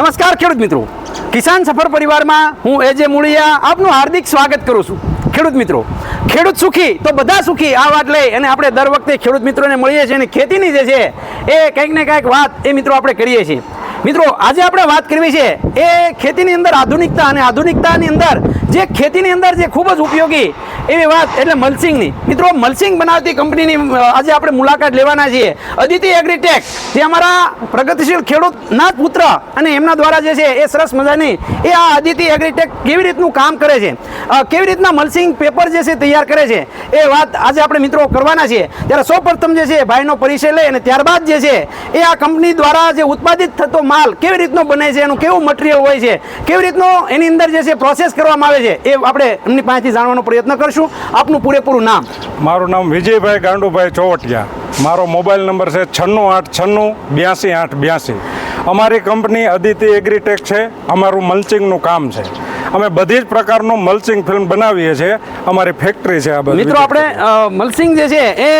નમસ્કાર ખેડૂત મિત્રો. કિસાન સફર પરિવારમાં હું એજે મૂળિયા આપનું હાર્દિક સ્વાગત કરું છું. ખેડૂત મિત્રો, ખેડૂત સુખી તો બધા સુખી આ વાત લઈ અને આપણે દર વખતે ખેડૂત મિત્રોને મળીએ છીએ અને ખેતીની જે છે એ કંઈક ને કંઈક વાત એ મિત્રો આપણે કરીએ છીએ. મિત્રો, આજે આપણે વાત કરવી છે એ ખેતીની અંદર આધુનિકતા અને આધુનિકતાની અંદર જે ખેતીની અંદર જે ખૂબ જ ઉપયોગી એવી વાત, એટલે મલ્સિંગની. મિત્રો, મલ્સિંગ બનાવતી કંપનીની આજે આપણે મુલાકાત લેવાના છીએ. અદિતિ એગ્રીટેક, જે અમારા પ્રગતિશીલ ખેડૂતના પુત્ર અને એમના દ્વારા જે છે, એ સરસ મજાની, એ આ અદિતિ એગ્રીટેક કેવી રીતનું કામ કરે છે? કેવી રીતના મલ્સિંગ પેપર જે છે, તૈયાર કરે છે? એ વાત આજે આપણે મિત્રો કરવાના છીએ. ત્યારે સૌપ્રથમ જે છે ભાઈનો પરિચય લઈ અને ત્યારબાદ જે છે, એ આ કંપની દ્વારા જે ઉત્પાદિત થતો માલ કેવી રીતનો બને છે, એનું કેવું મટીરિયલ હોય છે, કેવી રીતનો એની અંદર જે છે, પ્રોસેસ કરવામાં આવે છે, એ આપણે એમની પાસેથી જાણવાનો પ્રયત્ન કરશું. આપનું પૂરેપૂરું નામ? મારું નામ વિજયભાઈ ગાંડુભાઈ ચોવટિયા. મારો મોબાઈલ નંબર છે છન્નું આઠ છન્નું બ્યાસી આઠ બ્યાસી. અમારી કંપની અદિતિ એગ્રીટેક છે. અમારું મલ્ચિંગનું કામ છે. અમે બધી જ પ્રકારનું મલ્ચિંગ ફિલ્મ બનાવીએ છીએ. અમારી ફેક્ટરી છે આ મિત્રો આપણે મલ્સિંગ જે છે એ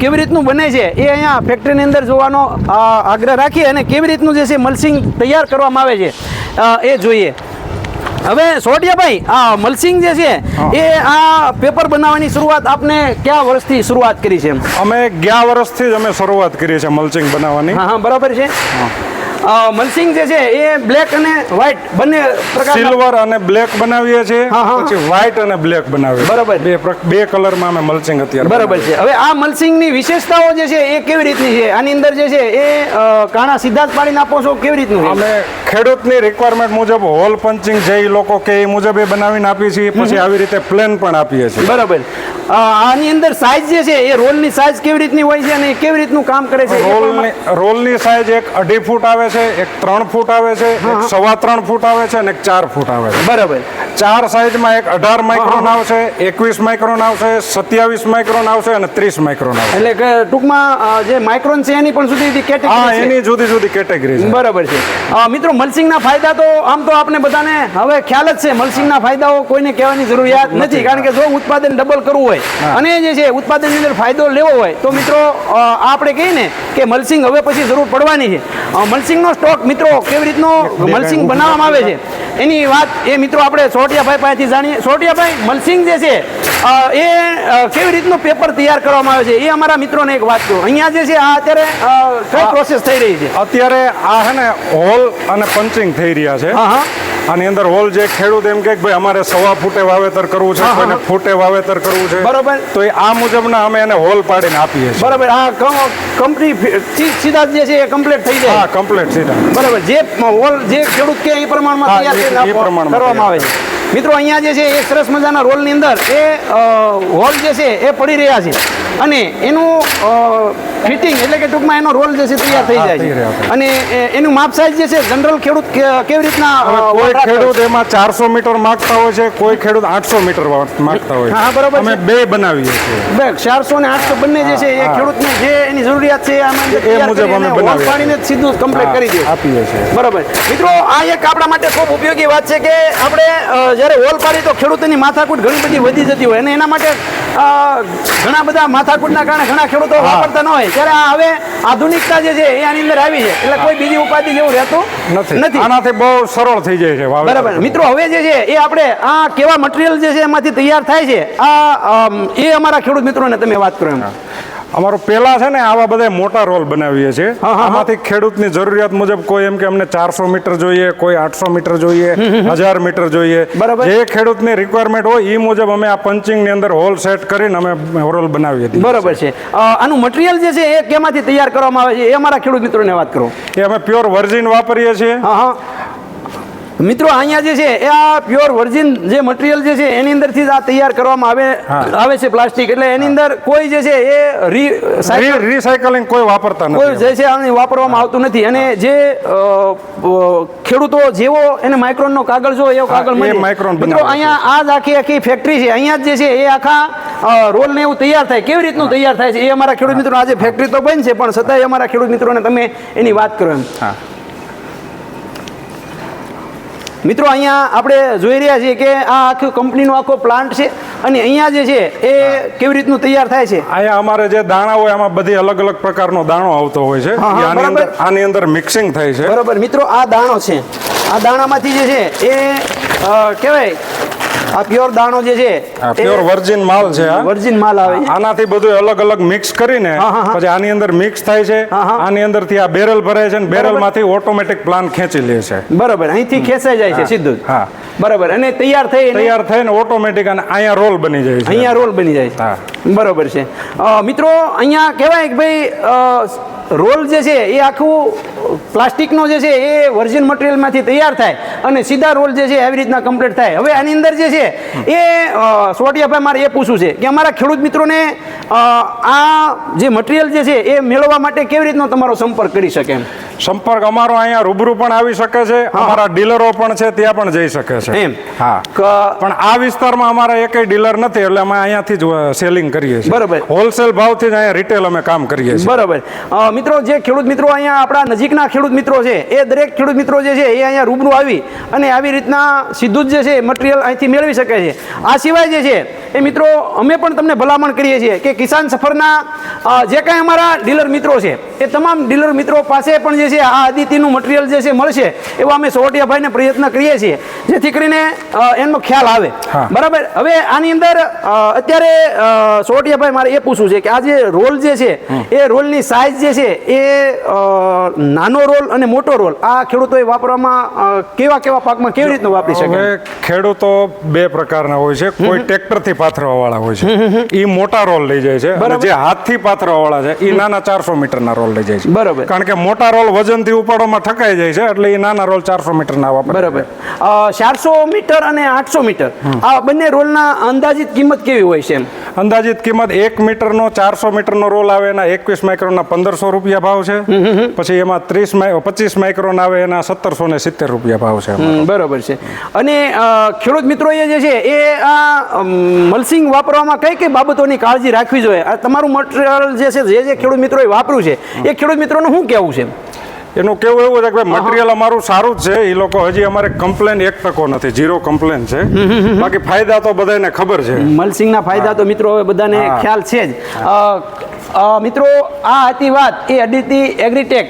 કેવી રીતનું બને છે એ અહીંયા ફેક્ટરીની અંદર જોવાનો આગ્રહ રાખીએ અને કેવી રીતનું જે છે મલ્સિંગ તૈયાર કરવામાં આવે છે એ જોઈએ. હવે સોટિયાભાઈ આ મલસિંગ જે છે એ આ પેપર બનાવવાની શરૂઆત આપને કયા વર્ષથી શરૂઆત કરી છે અમે ગયા વર્ષથી જ અમે શરૂઆત કરી છે મલ્ચિંગ બનાવવાની. હા હા બરાબર છે. મલ્સિંગ જે છે એ બ્લેક અને વ્હાઇટ બંને સિલ્વર અને બ્લેક બનાવીએ છીએ. પછી વ્હાઇટ અને બ્લેક બનાવીએ બરાબર. બે બે કલરમાં અમે મલસિંગ અત્યારે બરાબર છે. હવે આ મલસિંગની વિશેષતાઓ જે છે એ કેવી રીતની છે? આની અંદર જે છે એ કાણા સીધા જ પાડીને આપો છો? કેવી રીતનું અમે ખેડૂતની રિક્વાયરમેન્ટ મુજબ હોલ પંચિંગ જે લોકો કે એ મુજબ એ બનાવીને આપીએ છીએ. પછી આવી રીતે પ્લેન પણ આપીએ છીએ. બરાબર. આની અંદર સાઇઝ જે છે એ રોલની સાઇઝ કેવી રીતની હોય છે અને એ કેવી રીતનું કામ કરે છે રોલની રોલની સાઈઝ એક અઢી ફૂટ આવે છે એક ત્રણ ફૂટ આવે છે એક સવા ત્રણ ફૂટ આવે છે અને એક ચાર ફૂટ આવે છે. બરાબર. ચાર સાઈઝમાં એક અઢાર માઇક્રોન આવશે એકવીસ માઇક્રોન આવશે સત્યાવીસ માઇક્રોન આવશે અને ત્રીસ માઇક્રોન આવશે. એટલે કે ટૂંકમાં જે માઇક્રોન છે એની પણ સુધી જુદી કેટેગરી હા એની જુદી જુદી કેટેગરી છે. બરાબર છે. મિત્રો મલ્સિંગના ફાયદા તો આમ તો આપણે બધાને હવે ખ્યાલ જ છે. મલ્સિંગના ફાયદાઓ કોઈને કહેવાની જરૂરિયાત નથી. કારણ કે જો ઉત્પાદન ડબલ કરવું હોય અને જે છે ઉત્પાદનની અંદર ફાયદો લેવો હોય તો મિત્રો આપણે કહીએ ને કે મલ્સિંગ હવે પછી જરૂર પડવાની છે. મલ્સિંગનો સ્ટોક મિત્રો કેવી રીતનો મલ્સિંગ બનાવવામાં આવે છે? એની વાત એ મિત્રો આપણે સોટિયાભાઈ પાસેથી જાણીએ. સોટિયાભાઈ મલ્સિંગ જે છે એ કેવી રીતનું પેપર તૈયાર કરવામાં આવે છે? એ અમારા મિત્રોને એક વાત કહો. અહીંયા જે છે આ અત્યારે કઈ પ્રોસેસ થઈ રહી છે? અત્યારે આ છે ને હોલ અને પંચિંગ થઈ રહ્યા છે. હા હા. આની અંદર હોલ જે ખેડૂત એમ કે ભાઈ અમારે સવા ફૂટે વાવેતર કરવું છે હા, હા, કોઈને ફૂટે વાવેતર કરવું છે. બરોબર. તો એ આ મુજબના અમે એને હોલ પાડીને આપીએ છીએ. બરાબર. આ કંપની સીધા જે છે એ કમ્પ્લીટ થઈ હા જાય કમ્પ્લીટ સીધા. બરાબર. જે હોલ જે ખેડૂત કે એ પ્રમાણમાં હા, તૈયાર કરવામાં આવે છે. મિત્રો અહીંયા જે છે એ સરસ મજાના રોલની અંદર એ હોલ જે છે એ પડી રહ્યા છે. અને એનું ફિટિંગ એટલે કે ટૂંકમાં એનો રોલ જે છે તૈયાર થઈ જાય છે. અને એનું માપ સાઈઝ જે છે જનરલ ખેડૂત કેવી રીતના કોઈ ખેડૂત એમાં ચારસો મીટર માગતા હોય છે કોઈ ખેડૂત આઠસો મીટર માંગતા હોય હા, બરોબર અમે બે બનાવીએ છીએ. બે ચારસો ને આઠસો બંને જે છે એ ખેડૂતને જે એની જરૂરિયાત છે એ મુજબ અમે બનાવીએ. પાણીને સીધું કમ્પ્લીટ કરી દઈએ. આપીએ છીએ. બરાબર. મિત્રો આ એક આપણા માટે ખૂબ ઉપયોગી વાત છે કે આપણે જ્યારે હોલ પાડી તો ખેડૂતોની માથાકૂટ ઘણી બધી વધી જતી હોય અને એના માટે ઘણા બધા માથાકૂટના કારણે ઘણા ખેડૂતો વાપરતા ન હોય. ત્યારે આ હવે આધુનિકતા જે છે એ આની અંદર આવી છે. એટલે કોઈ બીજી ઉપાધિ જેવું રહેતું નથી. નથી. આનાથી બહુ સરળ થઈ જાય છે. બરાબર. મિત્રો હવે જે છે એ આપણે આ કેવા મટીરિયલ જે છે એમાંથી તૈયાર થાય છે. આ એ અમારા ખેડૂત મિત્રોને તમે વાત કરો એમ. અમારું પેલા છે ને આવા બધા મોટા રોલ બનાવીએ છીએ. આમાંથી ખેડૂતની જરૂરિયાત મુજબ કોઈ એમ કે અમને ચારસો મીટર જોઈએ કોઈ આઠસો મીટર જોઈએ હજાર મીટર જોઈએ. બરાબર. જે ખેડૂતની રિક્વાયરમેન્ટ હોય એ મુજબ અમે આ પંચિંગની અંદર હોલ સેટ કરીને અમે રોલ બનાવીએ છીએ બરાબર છે. આનું મટીરિયલ જે છે એ કેમાંથી તૈયાર કરવામાં આવે છે? એ અમારા ખેડૂત મિત્રોને વાત કરો. એ અમે પ્યોર વર્જિન વાપરીએ છીએ. હા. મિત્રો અહીંયા જે છે એ આ પ્યોર વર્જિન જે મટીરિયલ જે છે એની અંદરથી જ આ તૈયાર કરવામાં આવે આવે છે પ્લાસ્ટિક એટલે એની અંદર કોઈ જે છે એ રિસાયકલિંગ કોઈ વાપરતા કોઈ જે છે આને વાપરવામાં આવતું નથી. અને જે ખેડૂતો જેવો એને માઇક્રોનનો કાગળ જો એવો કાગળ મળે. માઇક્રોન મિત્રો અહીંયા આ જ આખી આખી ફેક્ટરી છે. અહીંયા જે છે એ આખા રોલ ને એવું તૈયાર થાય. કેવી રીતનું તૈયાર થાય છે? એ અમારા ખેડૂત મિત્રો આજે ફેક્ટરી તો બંધ છે પણ છતાંય અમારા ખેડૂત મિત્રોને તમે એની વાત કરો એમ. મિત્રો અહીંયા આપણે જોઈ રહ્યા છીએ કે આ આખી કંપનીનો આખો પ્લાન્ટ છે અને અહીંયા જે છે એ કેવી રીતનું તૈયાર થાય છે? અહીંયા અમારે જે દાણા હોય એમાં બધી અલગ અલગ પ્રકારનો દાણો આવતો હોય છે. આની અંદર આની અંદર મિક્સિંગ થાય છે. બરાબર. મિત્રો આ દાણો છે. આ દાણામાંથી જે છે એ કહેવાય આ પ્યોર દાણો જે છે પ્યોર વર્જિન માલ છે વર્જિન માલ આવે આનાથી બધું અલગ અલગ મિક્સ કરીને. પછી આની અંદર મિક્સ થાય છે આની અંદરથી આ બેરલ ભરાય છે અને બેરલમાંથી ઓટોમેટિક પ્લાન ખેંચી લે છે. બરાબર. અહીંથી ખેંચાઈ જાય છે સીધું હા. બરોબર. અને તૈયાર થઈ તૈયાર થઈને ઓટોમેટિક અને અહીંયા રોલ બની જાય છે. અહીંયા રોલ બની જાય હા. છે બરોબર છે. મિત્રો અહીંયા કહેવાય કે ભાઈ રોલ જે છે એ આખું પ્લાસ્ટિકનો જે છે એ વર્જિન મટીરિયલમાંથી તૈયાર થાય અને સીધા રોલ જે છે આવી રીતના કમ્પ્લીટ થાય. હવે આની અંદર જે છે એ સોટિયાભાઈ મારે એ પૂછવું છે કે અમારા ખેડૂત મિત્રોને આ જે મટીરિયલ જે છે એ મેળવવા માટે કેવી રીતનો તમારો સંપર્ક કરી શકે એમ? સંપર્ક અમારો અહીંયા રૂબરૂ પણ આવી શકે છે અમારા ડીલરો પણ છે ત્યાં પણ જઈ શકે છે. એમ. હા. પણ આ વિસ્તારમાં અમારા એકેય ડીલર નથી એટલે અમે અહીંયાથી જ સેલિંગ કરીએ છીએ. બરાબર. હોલસેલ ભાવથી જ અહીંયા રિટેલ અમે કામ કરીએ છીએ. બરાબર. મિત્રો જે ખેડૂત મિત્રો અહીંયા આપણા નજીકના ખેડૂત મિત્રો છે એ દરેક ખેડૂત મિત્રો જે છે એ અહીંયા રૂબરૂ આવી અને આવી રીતના સીધું જ જે છે મટીરિયલ અહીંથી મેળવી શકે છે. આ સિવાય જે છે એ મિત્રો અમે પણ તમને ભલામણ કરીએ છીએ કે કિસાન સફરના જે કાંઈ અમારા ડીલર મિત્રો છે એ તમામ ડીલર મિત્રો પાસે પણ જે છે આ અદિતિનું મટીરિયલ જે છે મળશે એવા અમે સોટિયાભાઈને પ્રયત્ન કરીએ છીએ. જેથી કરીને એનો ખ્યાલ આવે. બરાબર? હવે આની અંદર અત્યારે અ, સોટિયાભાઈ મારે એ પૂછવું છે કે આ જે રોલ જે છે એ રોલની સાઇઝ જે છે એ નાનો રોલ અને મોટો રોલ આ ખેડૂતોએ વાપરવામાં કેવા કેવા પાકમાં કેવી રીતનો વાપરી શકે? ખેડૂતો બે પ્રકારના હોય છે. કોઈ ટ્રેક્ટરથી પાથરવા વાળા હોય છે. એ મોટા રોલ લઈ જાય છે. અને જે હાથથી પાથરવા વાળા છે એ નાના ચારસો મીટરના રોલ લઈ જાય છે. બરાબર. કારણ કે મોટા રોલ વજનથી ઉપાડવામાં ઠકાઈ જાય છે એટલે એ નાના રોલ ચારસો મીટરના વાપરે બરાબર. ચારસો મીટર અને આઠસો મીટર. આ બંને રોલના અંદાજિત કિંમત કેવી હોય છે એમ? અંદાજિત કિંમત એક મીટરનો ચારસો મીટરનો રોલ આવે એના એકવીસ માઇક્રોનના પંદરસો રૂપિયા ભાવ છે. પછી એમાં ત્રીસ પચીસ માઇક્રોન આવે એના સત્તરસો ને સિત્તેર રૂપિયા ભાવ છે બરાબર છે. અને ખેડૂત મિત્રો એ જે છે એ આ મલસિંગ વાપરવામાં કઈ કઈ બાબતોની કાળજી રાખવી જોઈએ? આ તમારું મટીરિયલ જે છે જે જે ખેડૂત મિત્રોએ વાપર્યું છે એ ખેડૂત મિત્રોનું શું કહેવું છે એનું કેવું એવું છે કે ભાઈ મટીરિયલ અમારું સારું જ છે એ લોકો હજી અમારે કમ્પ્લેન એક ટકો નથી ઝીરો કમ્પ્લેન છે. બાકી ફાયદા તો બધાને ખબર છે. મલસિંગના ફાયદા તો મિત્રો હવે બધાને ખ્યાલ છે જ. મિત્રો આ હતી વાત એ અદિતિ એગ્રીટેક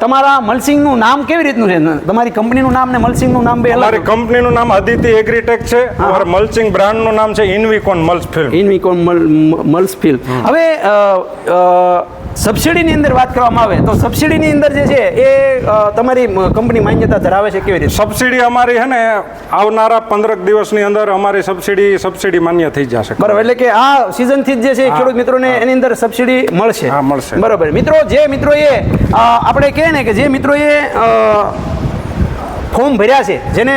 તમારા મલસિંગનું નામ કેવી રીતનું છે? તમારી કંપનીનું નામ ને મલસિંગનું નામ બે અમારી અલગ કંપનીનું નામ અદિતિ એગ્રીટેક છે. અમારા મલસિંગ બ્રાન્ડનું નામ છે ઇનવિકોન મલ્સ ફિલ્મ. ઇનવિકોન મલ્સફિલ હવે અ, અ, સબસિડીની અંદર વાત કરવામાં આવે તો સબસિડીની અંદર જે છે એ તમારી કંપની માન્યતા ધરાવે છે કેવી રીતે? સબસિડી અમારી છે ને આવનારા પંદરક દિવસની અંદર અમારી સબસિડી સબસિડી માન્ય થઈ જશે. બરાબર એટલે કે આ સિઝનથી જ જે છે ખેડૂત મિત્રોને એની અંદર સબસિડી મળશે. હા, મળશે. બરાબર. મિત્રો જે મિત્રોએ એ આપણે કહીએ ને કે જે મિત્રોએ ફોર્મ ભર્યા છે. જેને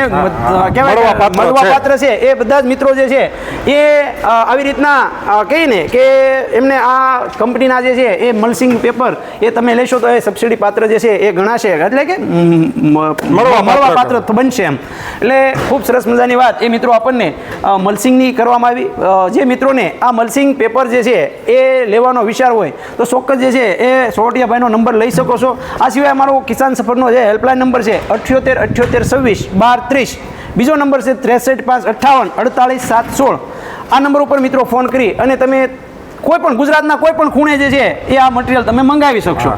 કહેવાય મળવા પાત્ર છે. એ બધા જ મિત્રો જે છે એ આવી રીતના કહીને કે એમને આ કંપનીના જે છે એ મલસિંગ પેપર એ તમે લેશો તો એ સબસિડી પાત્ર જે છે એ ગણાશે. એટલે કે મળવા પાત્ર બનશે એમ. એટલે ખૂબ સરસ મજાની વાત. એ મિત્રો આપણને મલસિંગની મલ્સિંગની કરવામાં આવી. જે મિત્રોને આ મલ્સિંગ પેપર જે છે એ લેવાનો વિચાર હોય તો ચોક્કસ જે છે એ સોરઠિયાભાઈનો નંબર લઈ શકો છો. આ સિવાય અમારો કિસાન સફરનો જે હેલ્પલાઇન નંબર છે અઠ્યોતેર અઠ્યોતેર છવ્વીસ, બાર, ત્રીસ. બીજો નંબર છે ત્રેસઠ, પાંચ, અઠ્ઠાવન, અડતાલીસ, સાત, સોળ. આ નંબર ઉપર મિત્રો ફોન કરી અને તમે કોઈ પણ ગુજરાતના કોઈ પણ ખૂણે જે છે એ આ મટીરિયલ તમે મંગાવી શકશો.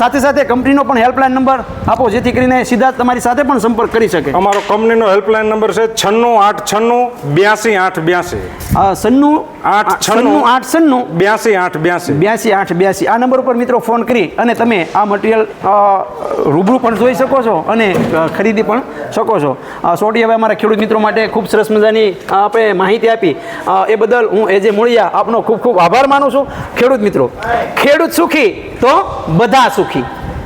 સાથે સાથે કંપનીનો પણ હેલ્પલાઇન નંબર આપો જેથી કરીને સીધા તમારી સાથે પણ સંપર્ક કરી શકે. અમારો કંપનીનો હેલ્પલાઇન નંબર છે છન્નું આઠ છન્નું બ્યાસી આઠ બ્યાસી. સન્નું આઠ છન્નું. આઠ સન્નું બ્યાસી આઠ બ્યાસી. બ્યાસી આઠ બ્યાસી. આ નંબર ઉપર મિત્રો ફોન કરી અને તમે આ મટીરિયલ રૂબરૂ પણ જોઈ શકો છો અને ખરીદી પણ શકો છો. સોટી હવે અમારા ખેડૂત મિત્રો માટે ખૂબ સરસ મજાની આપણે માહિતી આપી. એ બદલ હું એ જે મૂળિયા આપનો ખૂબ ખૂબ આભાર માનું છું. ખેડૂત મિત્રો ખેડૂત સુખી તો બધા સુખી.